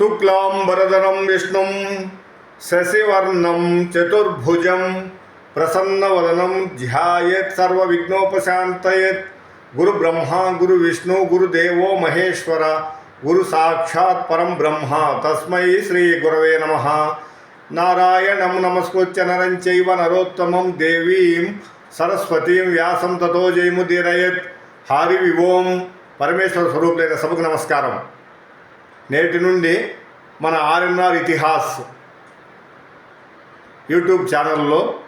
శుక్లాంబరదనం విష్ణుం శశివర్ణం చతుర్భుజం ప్రసన్నవదనం ధ్యాయేత్ సర్వవిఘ్నోపశాంతయేత్. గురు బ్రహ్మ గురు విష్ణు గురుదేవో మహేశ్వర గురు సాక్షాత్ పరం బ్రహ్మ. తస్మై శ్రీ గురవే నమ. నారాయణం నమస్కృత్య నరం చైవ నరోత్తమం దేవీం సరస్వతీం వ్యాసం తతో జయముదీరయత్. హారి వివోం పరమేశ్వర స్వరూపులైన సభకు నమస్కారం. నేటి నుండి మన ఆర్ఎన్ఆర్ ఇతిహాస్ యూట్యూబ్ ఛానల్లో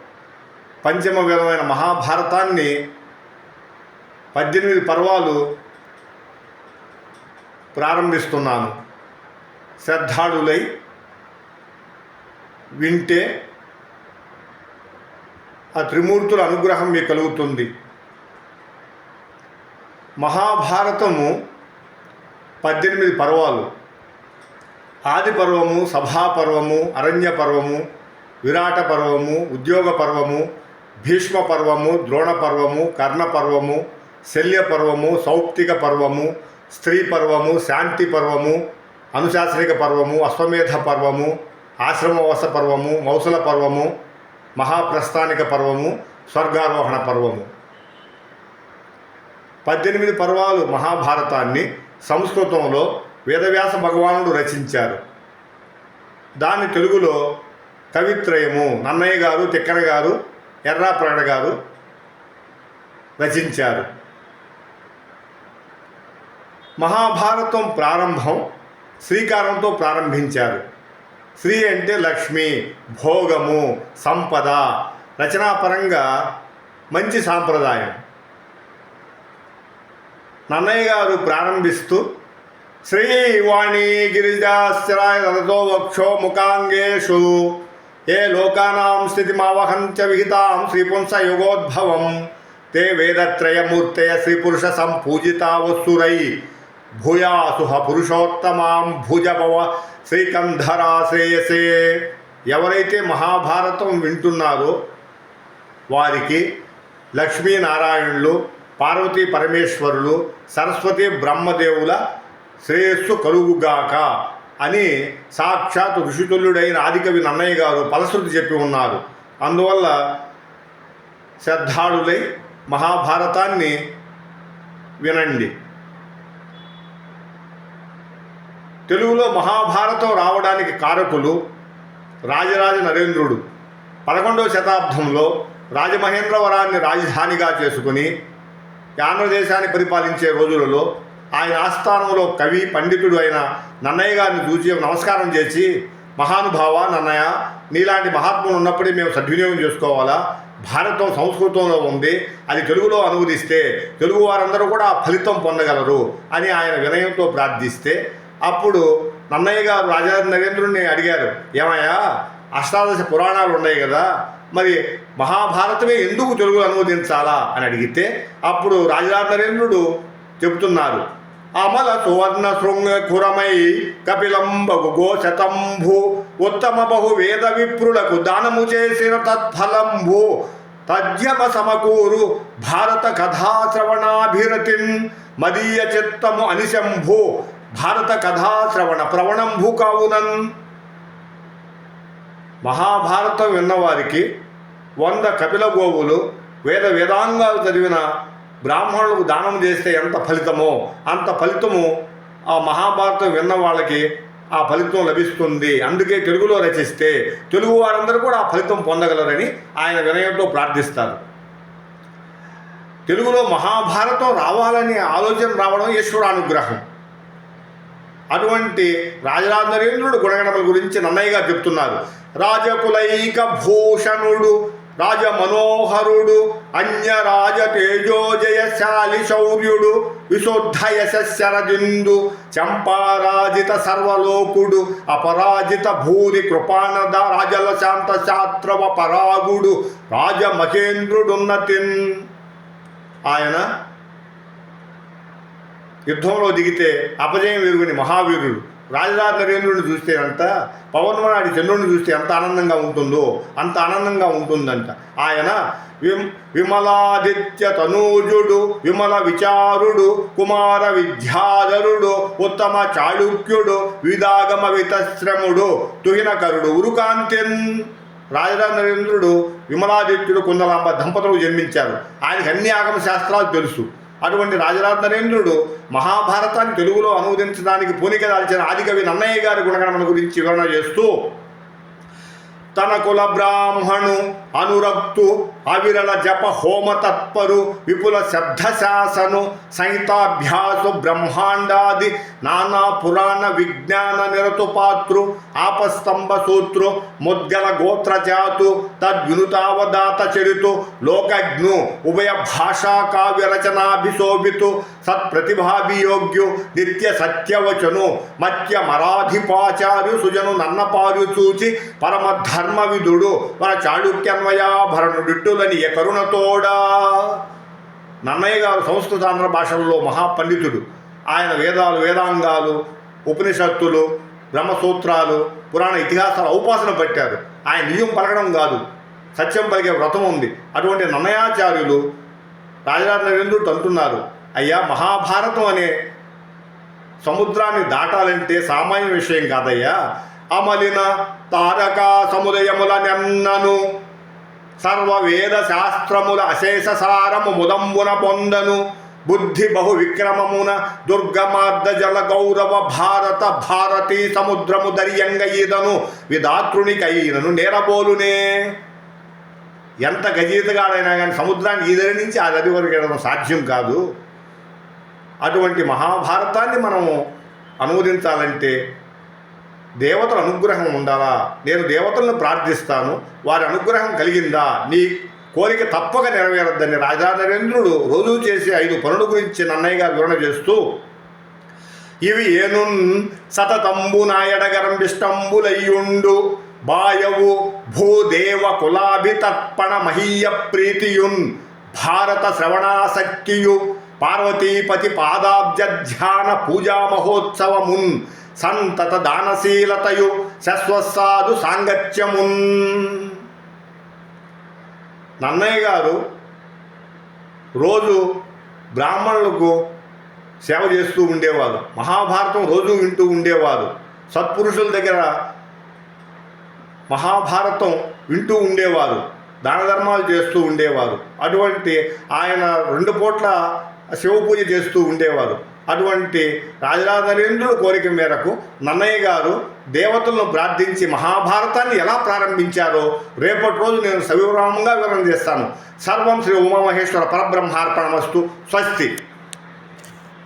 పంచమ విధమైన మహాభారతాన్ని పద్దెనిమిది పర్వాలు ప్రారంభిస్తున్నాను. శ్రద్ధాళులై వింటే ఆ త్రిమూర్తుల అనుగ్రహం మీకు కలుగుతుంది. మహాభారతము పద్దెనిమిది పర్వాలు. ఆది పర్వము సభా పర్వము అరణ్య పర్వము విరాట పర్వము ఉద్యోగ పర్వము భీష్మ పర్వము ద్రోణ పర్వము కర్ణ పర్వము శల్య పర్వము సౌప్తిక పర్వము స్త్రీ పర్వము శాంతి పర్వము అనుశాసనిక పర్వము అశ్వమేధ పర్వము ఆశ్రమవస పర్వము మౌసల పర్వము మహాప్రస్థానిక పర్వము స్వర్గారోహణ పర్వము పద్దెనిమిది పర్వాలు మహాభారతాన్ని సంస్కృతంలో వేదవ్యాస భగవానుడు రచించారు. దాన్ని తెలుగులో కవిత్రయము నన్నయ్య గారు తిక్కన గారు ఎర్రాప్రాణ గారు రచించారు. మహాభారతం ప్రారంభం శ్రీకారంతో ప్రారంభించారు. శ్రీ అంటే లక్ష్మి భోగము సంపద రచనాపరంగా మంచి సాంప్రదాయం. నన్నయ్య గారు ప్రారంభిస్తూ శ్రీవాణి గిరిజాశ్రాయ రథతో వక్షో ముఖాంగేషు. ఏ లోకానాం స్థితిమావహంచ విహితాం శ్రీపుంస యుగోద్భవం తే వేదత్రయమూర్తయ శ్రీపురుష సంపూజితా వస్తురై భూయాసుహ పురుషోత్తమాం భుజభవ శ్రీకంధరా శ్రేయసే ఎవరైతే మహాభారతం వింటున్నారో వారికి లక్ష్మీనారాయణులు పార్వతీ పరమేశ్వరులు సరస్వతి బ్రహ్మదేవుల శ్రేయస్సు కలుగుగాక అని సాక్షాత్ ఋషితుల్యుడైన ఆదికవి నన్నయ్య గారు ఫలశ్రుతి చెప్పి ఉన్నారు. అందువల్ల శ్రద్ధాళులై మహాభారతాన్ని వినండి. తెలుగులో మహాభారతం రావడానికి కారకులు రాజరాజ నరేంద్రుడు. పదకొండవ శతాబ్దంలో రాజమహేంద్రవరాన్ని రాజధానిగా చేసుకుని ఆంధ్రదేశాన్ని పరిపాలించే రోజులలో ఆయన ఆస్థానంలో కవి పండితుడు అయిన నన్నయ్య గారిని చూసి నమస్కారం చేసి మహానుభావ నన్నయ్య నీలాంటి మహాత్ములు ఉన్నప్పుడే మేము సద్వినియోగం చేసుకోవాలా? భారతం సంస్కృతంలో ఉంది అది తెలుగులో అనువదిస్తే తెలుగు వారందరూ కూడా ఆ ఫలితం పొందగలరు అని ఆయన వినయంతో ప్రార్థిస్తే అప్పుడు నన్నయ్య గారు రాజా నరేంద్రుడిని అడిగారు ఏమయ్యా అష్టాదశ పురాణాలు ఉన్నాయి కదా మరి మహాభారతమే ఎందుకు తెలుగులో అనువదించాలా? అని అడిగితే అప్పుడు రాజా నరేంద్రుడు చెబుతున్నారు అమల సువర్ణ శృంగ కురమై కపిలంబగు గోశతంభు ఉత్తమ బహు వేద విప్రులకు దానము చేసిన తత్ఫలంభు తద్యమ సమకూరు భారత కథాశ్రవణాభిరతిన్ మదీయ చిత్తము అనిశంభు భారత కథాశ్రవణ ప్రవణంభు కావునన్. మహాభారతం విన్నవారికి వంద కపిల గోవులు వేద వేదాంగాలు చదివిన బ్రాహ్మణులకు దానం చేస్తే ఎంత ఫలితమో అంత ఫలితము ఆ మహాభారతం విన్న వాళ్ళకి ఆ ఫలితం లభిస్తుంది. అందుకే తెలుగులో రచిస్తే తెలుగు వారందరూ కూడా ఆ ఫలితం పొందగలరని ఆయన వినయంతో ప్రార్థిస్తారు. తెలుగులో మహాభారతం రావాలనే ఆలోచన రావడం ఈశ్వరానుగ్రహం. అటువంటి రాజరాజనరేంద్రుడు గుణగణముల గురించి నన్నయ్యగా చెప్తున్నారు. రాజకులైక భూషణుడు రాజ మనోహరుడు అన్య రాజ తేజోజయశాలి శౌర్యుడు విశుద్ధ యశస్సరజిందు చంపారాజిత సర్వలోకుడు అపరాజిత భూరి కృపానద రాజల శాంత శాస్త్రవ పరాగుడు రాజ మహేంద్రుడున్నతిన్ ఆయన యుద్ధంలో దిగితే అపజయం విరుగుని మహావీరుడు. రాజరాజ నరేంద్రుడిని చూస్తే అంట పవన్వనాడి చంద్రుడిని చూస్తే ఎంత ఆనందంగా ఉంటుందో అంత ఆనందంగా ఉంటుందంట. ఆయన విమ్ విమలాదిత్య తనూజుడు విమల విచారుడు కుమార విద్యాధరుడు ఉత్తమ చాళుక్యుడు విదాగమ వితశ్రముడు తుహినకరుడు ఉరుకాంతిన్ రాజరాజ నరేంద్రుడు విమలాదిత్యుడు కుందలాంబ దంపతులు జన్మించారు. ఆయనకి అన్ని ఆగమ శాస్త్రాలు తెలుసు. అటువంటి రాజరాజ నరేంద్రుడు మహాభారతాన్ని తెలుగులో అనువదించడానికి పూనిక దాల్చిన ఆదికవి నన్నయ్య గారి గుణగణముల గురించి వివరణ చేస్తూ తన కుల బ్రాహ్మణు అనురక్తు అవిరళ జప హోమ తత్పరు విపుల శబ్దశాసను సైతాభ్యాసు బ్రహ్మాండాది నానా పురాణ విజ్ఞాన నిరతు పాత్రు ఆపస్తంభ సూత్రు ముద్గల గోత్రజాతు తద్వినుతావదాత చరితు లోకజ్ఞు ఉభయ భాషా కావ్య రచనాభిశోభితు సత్ప్రతిభాభియోగ్యు నిత్య సత్యవచను మత్య మరాధిపాచార్యు సుజను నన్నపారు చూచి పరమ విధుడు మన చాళుక్యన్వయాభరణుడిట్టులని కరుణతోడా? నన్నయ్య గారు సంస్కృతాంధ్ర భాషల్లో మహాపండితుడు. ఆయన వేదాలు వేదాంగాలు ఉపనిషత్తులు బ్రహ్మసూత్రాలు పురాణ ఇతిహాసాలు ఉపాసన పెట్టారు. ఆయన నియం పలకడం కాదు. సత్యం పలికే వ్రతం ఉంది. అటువంటి నన్నయాచార్యులు రాజరాజ నరేంద్రుడు అంటున్నారు. అయ్యా మహాభారతం అనే సముద్రాన్ని దాటాలంటే సామాన్య విషయం కాదయ్యా. అమలిన తారక సముదయముల నెన్నను సర్వవేద శాస్త్రముల అశేష సారము ముదంబున పొందను. బుద్ధి బహు విక్రమమున దుర్గమార్ద జల గౌరవ భారత భారతీ సముద్రము దర్యంగ ఈదను. విధాతృనికైనను నేరబోలునే. ఎంత గజీతగాడైనా కానీ సముద్రాన్ని ఈదరి నుంచి ఆ నది వరకు వెళ్ళడం సాధ్యం కాదు. అటువంటి మహాభారతాన్ని మనము అనువదించాలంటే దేవతల అనుగ్రహం ఉండాలా? నేను దేవతలను ప్రార్థిస్తాను వారి అనుగ్రహం కలిగిందా? నీ కోరిక తప్పక నెరవేరద్దని రాజా నరేంద్రుడు రోజు చేసే ఐదు పనుల గురించి నన్నయ్య గారు వివరణ చేస్తూ ఇవి ఏనున్ సతతంబు నాయడగరంబిష్టంబులయ్యుండు బాయవు భూదేవ కులాభితర్పణ మహీయ ప్రీతియున్ భారత శ్రవణాసక్తియు పార్వతీపతి పాదాబ్జ ధ్యాన పూజా మహోత్సవమున్ సంతత దానశీలతయు శస్వసాధు సాంగత్యమున్. నన్నయ్య గారు రోజు బ్రాహ్మణులకు సేవ చేస్తూ ఉండేవారు. మహాభారతం రోజు వింటూ ఉండేవారు. సత్పురుషుల దగ్గర మహాభారతం వింటూ ఉండేవారు. దాన ధర్మాలు చేస్తూ ఉండేవారు. అటువంటి ఆయన రెండు పూట్ల శివ పూజ చేస్తూ ఉండేవారు. అటువంటి రాజరాజరేంద్రుడు కోరిక మేరకు నన్నయ్య గారు దేవతలను ప్రార్థించి మహాభారతాన్ని ఎలా ప్రారంభించారో రేపటి రోజు నేను సవివరామంగా వివరణ చేస్తాను. సర్వం శ్రీ ఉమామహేశ్వర పరబ్రహ్మార్పణ వస్తు స్వస్తి.